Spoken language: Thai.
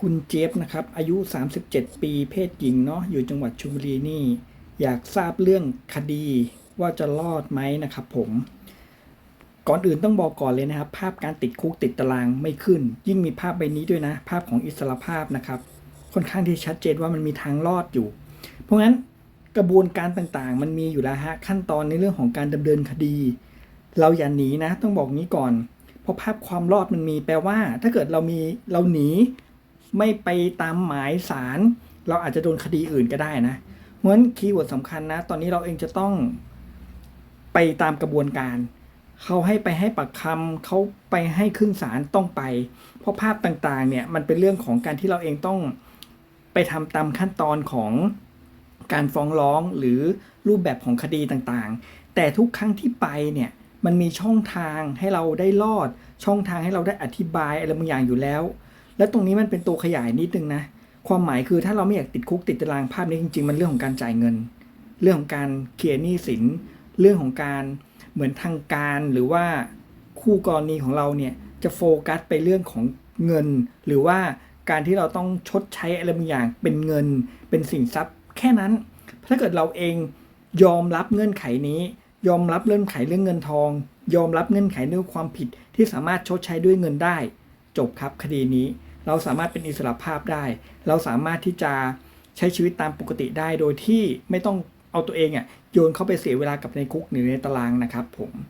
คุณเจฟนะครับ อายุ 37 ปี เพศหญิงเนาะ อยู่จังหวัดชลบุรีนี่ อยากทราบเรื่องคดีว่าจะรอดไหมนะครับผม ก่อนอื่นต้องบอกก่อนเลยนะครับ ภาพการติดคุกติดตารางไม่ขึ้น ยิ่งมีภาพใบนี้ด้วยนะ ภาพของอิสรภาพนะครับ ค่อนข้างที่ชัดเจนว่ามันมีทางรอดอยู่ เพราะงั้นกระบวนการต่างๆ มันมีอยู่แล้วฮะขั้นตอนในเรื่องของการดำเนินคดี เราอย่าหนีนะ ต้องบอกงี้ก่อน เพราะภาพความรอดมันมีแปลว่า ถ้าเกิดเรามีเราหนี ไม่ไปตามหมายสาร เราอาจจะโดนคดีอื่นก็ได้นะเพราะฉะนั้นคีย์เวิร์ดสำคัญนะ ตอนนี้เราเองจะต้องไปตามกระบวนการ เขาให้ไปให้ปากคำเขาไปให้ขึ้นศาลต้องไป เพราะภาพต่างๆเนี่ยมันเป็นเรื่องของการที่เราเองต้องไปทำตามขั้นตอนของการฟ้องร้องหรือรูปแบบของคดีต่างๆ แต่ทุกครั้งที่ไปเนี่ยมันมีช่องทางให้เราได้รอด ช่องทางให้เราได้อธิบายอะไรบางอย่างอยู่แล้ว แล้วตรงนี้มันเป็นตัวขยายนิดนึงนะ ความหมายคือถ้าเราไม่อยากติดคุกติดตารางภาพนี้จริง ๆ มันเรื่องของการจ่ายเงิน เรื่องของการเคลียร์หนี้สิน เรื่องของการเหมือนทางการหรือว่าคู่กรณีของเราเนี่ยจะโฟกัสไปเรื่องของเงิน หรือว่าการที่เราต้องชดใช้อะไรบางอย่างเป็นเงิน เป็นสินทรัพย์ แค่นั้น ถ้าเกิดเราเองยอมรับเงื่อนไขนี้ ยอมรับเงื่อนไขเรื่องเงินทอง ยอมรับเงื่อนไขเรื่องความผิดที่สามารถชดใช้ด้วยเงินได้ จบครับคดีนี้ เราสามารถเป็นอิสระภาพได้ เราสามารถที่จะใช้ชีวิตตามปกติได้โดยที่ไม่ต้องเอาตัวเองอะโยนเข้าไปเสียเวลากับในคุกหรือในตารางนะครับผม